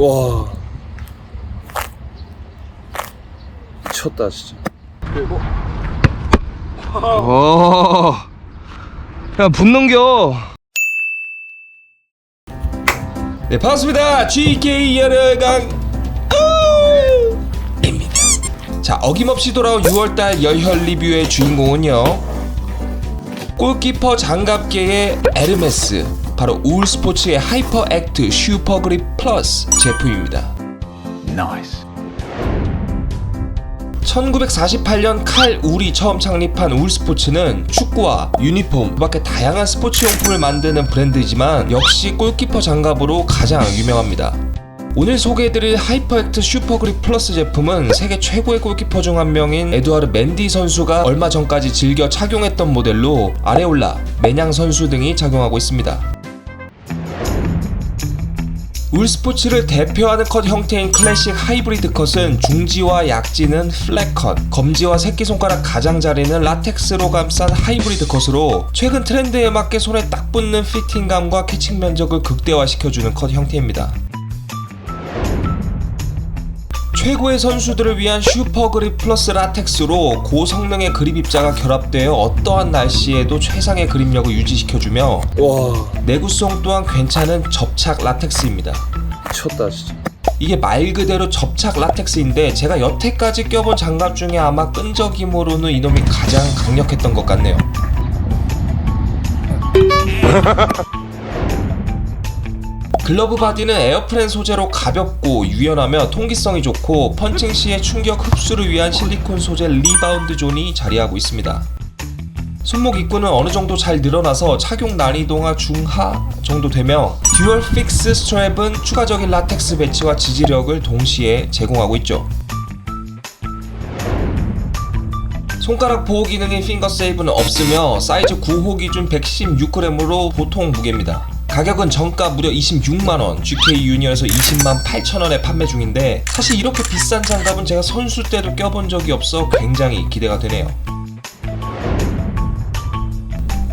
와 미쳤다 진짜 와, 야, 분 넘겨. 네, 반갑습니다. GK 열혈강 입니다. 자, 어김없이 돌아온 6월달 열혈 리뷰의 주인공은요. 골키퍼 장갑계의 에르메스, 바로 우울 스포츠의 하이퍼 액트 슈퍼 그립 플러스 제품입니다. 1948년 칼 울이 처음 창립한 울스포츠는 축구와 유니폼, 그 밖에 다양한 스포츠 용품을 만드는 브랜드이지만 역시 골키퍼 장갑으로 가장 유명합니다. 오늘 소개해드릴 하이퍼액트 슈퍼그립 플러스 제품은 세계 최고의 골키퍼 중 한 명인 에드와르 맨디 선수가 얼마 전까지 즐겨 착용했던 모델로 아레올라, 매냥 선수 등이 착용하고 있습니다. 울스포츠를 대표하는 컷 형태인 클래식 하이브리드 컷은 중지와 약지는 플랫 컷, 검지와 새끼손가락 가장자리는 라텍스로 감싼 하이브리드 컷으로 최근 트렌드에 맞게 손에 딱 붙는 피팅감과 캐칭 면적을 극대화시켜주는 컷 형태입니다. 최고의 선수들을 위한 슈퍼 그립 플러스 라텍스로 고성능의 그립 입자가 결합되어 어떠한 날씨에도 최상의 그립력을 유지시켜주며 와 내구성 또한 괜찮은 접착 라텍스입니다. 미쳤다 진짜. 이게 말 그대로 접착 라텍스인데 제가 여태까지 껴본 장갑 중에 아마 끈적임으로는 이놈이 가장 강력했던 것 같네요. 글러브 바디는 에어프렌 소재로 가볍고 유연하며 통기성이 좋고 펀칭 시의 충격 흡수를 위한 실리콘 소재 리바운드 존이 자리하고 있습니다. 손목 입구는 어느 정도 잘 늘어나서 착용 난이도가 중하 정도 되며 듀얼 픽스 스트랩은 추가적인 라텍스 배치와 지지력을 동시에 제공하고 있죠. 손가락 보호 기능인 핑거 세이브는 없으며 사이즈 9호 기준 116g으로 보통 무게입니다. 가격은 정가 무려 26만원, GK 유니언에서 20만 8천원에 판매 중인데 사실 이렇게 비싼 장갑은 제가 선수 때도 껴본 적이 없어 굉장히 기대가 되네요.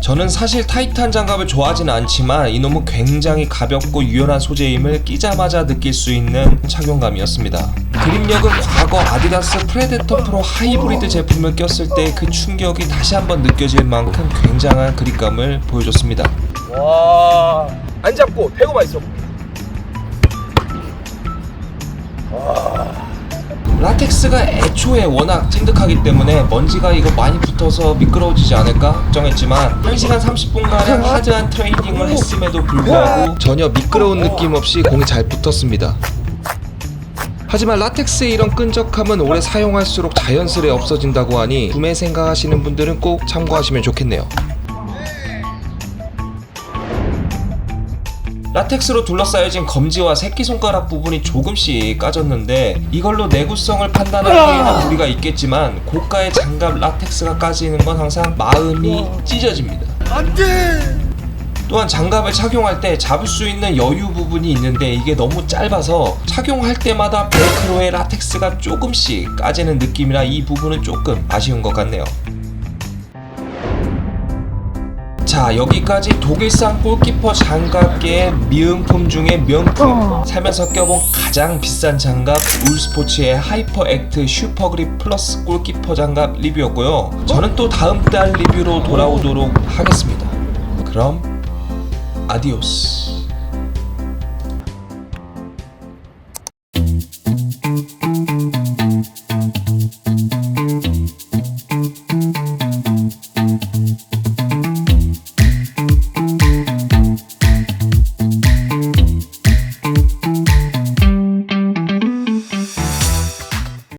저는 사실 타이탄 장갑을 좋아하지는 않지만 이놈은 굉장히 가볍고 유연한 소재임을 끼자마자 느낄 수 있는 착용감이었습니다. 그립력은 과거 아디다스 프레데터 프로 하이브리드 제품을 꼈을 때 그 충격이 다시 한번 느껴질 만큼 굉장한 그립감을 보여줬습니다. 와, 안 잡고 대고만 있어. 라텍스가 애초에 워낙 찐득하기 때문에 먼지가 이거 많이 붙어서 미끄러워지지 않을까 걱정했지만 1시간 30분가량 하드한 트레이닝을 했음에도 불구하고 전혀 미끄러운 느낌 없이 공이 잘 붙었습니다. 하지만 라텍스의 이런 끈적함은 오래 사용할수록 자연스레 없어진다고 하니 구매 생각하시는 분들은 꼭 참고하시면 좋겠네요. 라텍스로 둘러싸여진 검지와 새끼손가락 부분이 조금씩 까졌는데 이걸로 내구성을 판단하기에는 무리가 있겠지만 고가의 장갑 라텍스가 까지는 건 항상 마음이 찢어집니다. 또한 장갑을 착용할 때 잡을 수 있는 여유 부분이 있는데 이게 너무 짧아서 착용할 때마다 벨크로의 라텍스가 조금씩 까지는 느낌이라 이 부분은 조금 아쉬운 것 같네요. 자 여기까지 독일산 골키퍼 장갑계의 미음품 중에 명품. 살면서 껴본 가장 비싼 장갑 울스포츠의 하이퍼 액트 슈퍼 그립 플러스 골키퍼 장갑 리뷰였고요. 저는 또 다음 달 리뷰로 돌아오도록 하겠습니다. 그럼 아디오스